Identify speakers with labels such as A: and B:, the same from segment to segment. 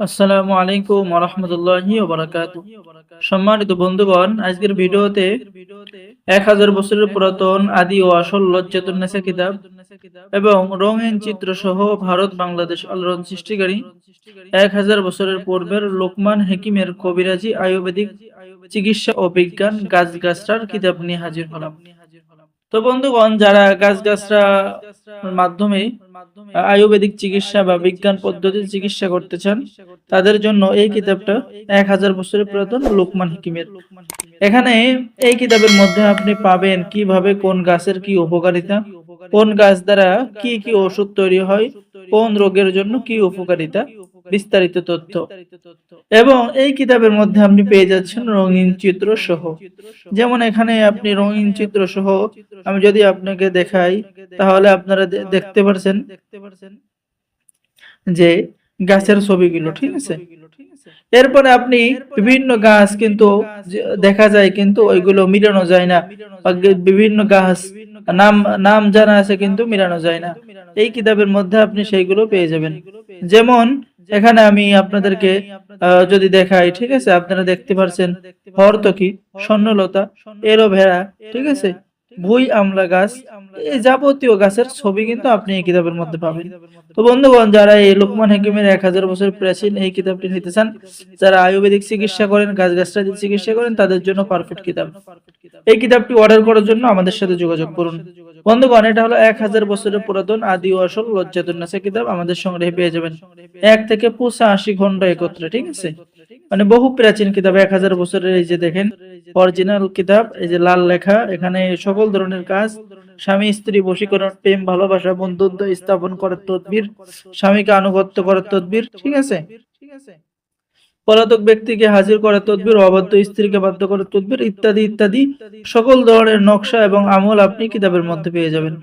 A: আসসালামু আলাইকুম রহমতুল্লাহি সম্মানিত বন্ধুগণ, আজকের ভিডিওতে এক হাজার বছরের পুরাতন আদি ও আসল লজ্জাতুন্নেসা কিতাব এবং রঙিন চিত্র সহ ভারত বাংলাদেশ আলোড়ন সৃষ্টিকারী এক হাজার বছরের পূর্বের লোকমান হেকিমের কবিরাজি আয়ুর্বেদিক চিকিৎসা ও বিজ্ঞান গাছ গাছটার কিতাব নিয়ে হাজির হলাম। তো বন্ধুগণ, যারা গাছ গাছরা মাধ্যমে আয়ুর্বেদিক চিকিৎসা বা বিজ্ঞান পদ্ধতির চিকিৎসা করতে চান তাদের জন্য এই কিতাবটা এক হাজার বছরের পুরাতন লোকমান হিকিমের। এখানে এই কিতাবের মধ্যে আপনি পাবেন কীভাবে কোন গাছের কি উপকারিতা কোন গাছ দ্বারা কি কি ওষুধ তৈরি হয় কোন রোগের জন্য কি উপকারিতা বিস্তারিত তথ্য। এবং এই কিতাবের মধ্যে আপনি পেয়ে যাচ্ছেন রঙিন চিত্র সহ যেমন এখানে আপনি রঙিন চিত্র সহ আমি যদি আপনাকে দেখাই তাহলে আপনারা দেখতে পারছেন যে গাছের ছবিগুলো ঠিক আছে? এরপরে আপনি বিভিন্ন গাছ কিন্তু দেখা যায় কিন্তু ওইগুলো মিলানো যায় না। বিভিন্ন গাছ নাম নাম জানা আছে কিন্তু মিলানো যায় না। এই কিতাবের মধ্যে আপনি সেইগুলো পেয়ে যাবেন। যেমন এখানে আমি আপনাদেরকে যদি দেখাই ঠিক আছে? আপনারা দেখতে পারছেন হরতকি স্বর্ণলতা এরোভেরা ঠিক আছে? ভুই আমলা গাছ এই যাবতীয় গাছের ছবি কিন্তু আপনি এই কিতাবের মধ্যে পাবেন। তো বন্ধুগণ যারা এই লোকমান হাকিমের এক হাজার বছর প্রাচীন এই কিতাবটি নিতে চান যারা আয়ুর্বেদিক চিকিৎসা করেন গাছ গাছটা চিকিৎসা করেন তাদের জন্য পারফেক্ট কিতাব। এই কিতাবটি অর্ডার করার জন্য আমাদের সাথে যোগাযোগ করুন। বন্ধুগণ, এটা হলো এক হাজার বছরের পুরাতন আদি আসল লজ্জাতুন্নাসা কিতাব। আমাদের সংগ্রহে পেয়ে যাবেন এক থেকে পঁচা আশি ঘণ্টা একত্রে, ঠিক আছে? মানে বহু প্রাচীন কিতাব, এক হাজার বছরের এই যে দেখেন অরিজিনাল কিতাব, এই যে লাল লেখা, এখানে সকল ধরনের কাজ। স্বামী, স্ত্রী, বশীকরণ, প্রেম, ভালোবাসা, বন্ধুত্ব স্থাপন করার তদবির, স্বামীকে আনুগত্য করার তদবির ঠিক আছে ঠিক আছে? পলাতক ব্যক্তিকে হাজির করা তদবির, অবাধ্য স্ত্রীকে বাধ্য করার তদবির ইত্যাদি ইত্যাদি। সকল ধরনের নকশা এবং আমল আপনি কিতাবের মধ্যে পেয়ে যাবেন।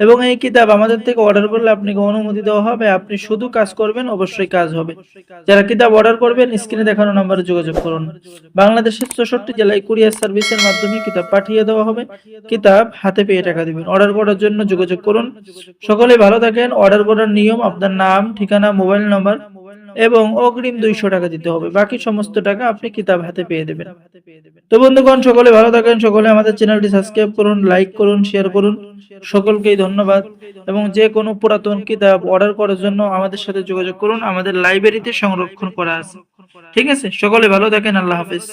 A: এবং এই কিতাব আমাদের থেকে অর্ডার করলে আপনাকে অনুমতি দেওয়া হবে। আপনি শুধু কাজ করবেন, অবশ্যই কাজ হবে। যারা কিতাব অর্ডার করবেন, স্ক্রিনে দেখানো নম্বরে যোগাযোগ করুন। বাংলাদেশের চৌষট্টি জেলায় কুরিয়ার সার্ভিসের মাধ্যমে কিতাব পাঠিয়ে দেওয়া হবে। কিতাব হাতে পেয়ে টাকা দিবেন। অর্ডার করার জন্য যোগাযোগ করুন। সকলে ভালো থাকেন। অর্ডার করার নিয়ম, আপনার নাম, ঠিকানা, মোবাইল নাম্বার এবং অগ্রিম দুইশো টাকা দিতে হবে। বাকি সমস্ত টাকা আপনি কিতাব হাতে পেয়ে দেবেন। তো বন্ধুগণ, সকলে ভালো থাকেন, সকলে আমাদের চ্যানেলটি সাবস্ক্রাইব করুন, লাইক করুন, শেয়ার করুন। সকলকেই ধন্যবাদ। এবং যে কোনো পুরাতন কিতাব অর্ডার করার জন্য আমাদের সাথে যোগাযোগ করুন। আমাদের লাইব্রেরিতে সংরক্ষণ করা আছে। ঠিক আছে? সকলে ভালো থাকেন, আল্লাহ হাফিজ।